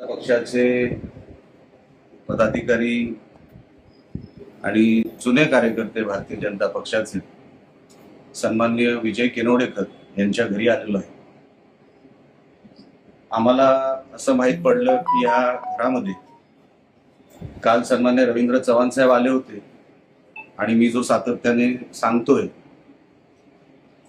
पक्षाचे पदाधिकारी आणि जुने कार्यकर्ते भारतीय जनता पक्षाचे सन्माननीय विजय किनोडेकर यांच्या घरी आलेलो आहे. आम्हाला असं माहीत पडलं की या घरामध्ये काल सन्मान्य रवींद्र चव्हाण साहेब आले होते आणि मी जो सातत्याने सांगतोय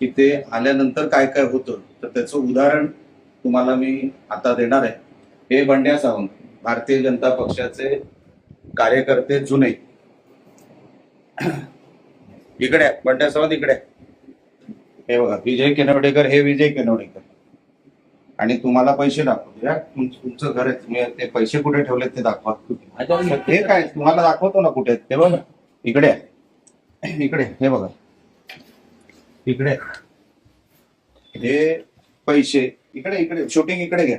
की ते आल्यानंतर काय काय होतं तर त्याचं उदाहरण तुम्हाला मी आता देणार आहे. हे बंड्या सावंत भारतीय जनता पक्षाचे कार्यकर्ते जुने. इकडे आहे, बंड्या सावंत इकडे आहे. हे बघा विजय केनवडेकर हे विजय केनवडेकर. आणि तुम्हाला पैसे दाखवतो. या तुमचं घर आहे. तुम्ही ते पैसे कुठे ठेवलेत ते दाखवा. हे काय तुम्हाला दाखवतो ना कुठे ते बघा. इकडे आहे. इकडे हे बघा. इकडे हे पैसे. इकडे इकडे. शूटिंग इकडे घ्या.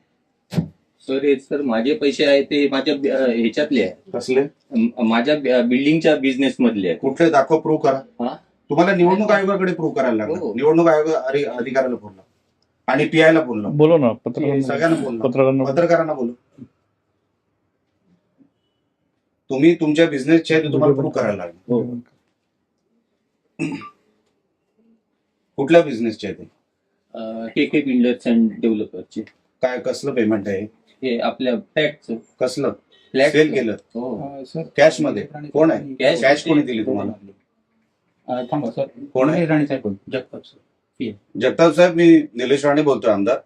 सर हे सर माझे पैसे आहे ते माझ्या बि- अं, ह्याच्यातले आहे कसले? म- माझ्या बि- बिल्डिंगच्या बिझनेस मधले आहे कुठले? दाखव प्रूव्ह करा. हा? तुम्हाला निवडणूक आयोगाकडे प्रूव्ह करायला लागणार हो. निवडणूक आयोग अधि- अधिकाऱ्याला बोलला. आणि पीआयला बोलला. बोलो ना सगळ्यांना बोलला. पत्रकारांना. पत्रकारांना बोलू तुम्ही तुमच्या बिझनेसचे आहे ते तुम्हाला प्रूव्ह करायला लागेल. हो. कुठल्या बिझनेसचे आहे ते? अं, के के बिल्डर्स अँड डेव्हलपरचे काय कसलं पेमेंट आहे? हे आपल्या फ्लॅटचं कसलं? फ्लॅट सेल केलं. हो. कॅशमध्ये? कोण आहे? Cash कॅश कोणी दिली तुम्हाला? अं, थांबा सर कोण आहे? राणे साहेब. जगताप सर जगताप साहेब मी निलेश राणे बोलतोय आमदार.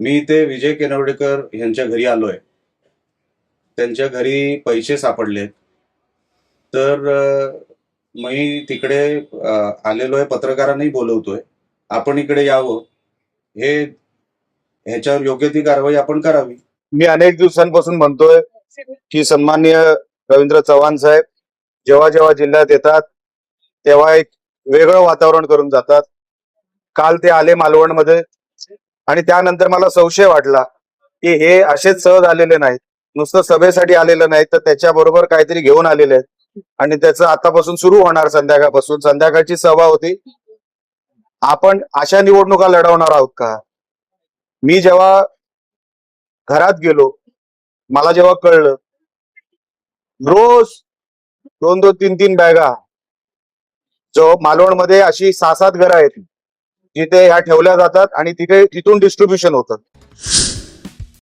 मी ते विजय केनवडेकर यांच्या घरी आलोय. त्यांच्या घरी पैसे सापडलेत. तर अं, मी तिकडे आलेलो आहे पत्रकारांनाही बोलवतोय. आपण इकडे यावं. हे ह्याच्यावर योग्य ती कारवाई आपण करावी. मी अनेक दिवसांपासून म्हणतोय की सन्माननीय रवींद्र चव्हाण साहेब जेव्हा जेव्हा जिल्ह्यात येतात तेव्हा एक वेगळं वातावरण करून जातात. काल ते आले मालवणमध्ये आणि त्यानंतर मला संशय वाटला की हे असेच सहज आलेले नाहीत. नुसतं सभेसाठी आलेलं नाही तर त्याच्याबरोबर काहीतरी घेऊन आलेले आहेत. आणि त्याचं आतापासून सुरू होणार संध्याकाळपासून. संध्याकाळची सभा होती. आपण अशा निवडणुका लढवणार आहोत का? मी जेव्हा घरात गेलो मला जेव्हा कळलं रोज दोन दोन तीन तीन बॅगा जो मालवणमध्ये अशी सहा सात घरं आहेत जिथे ह्या ठेवल्या जातात आणि तिथे तिथून डिस्ट्रीब्युशन होतं.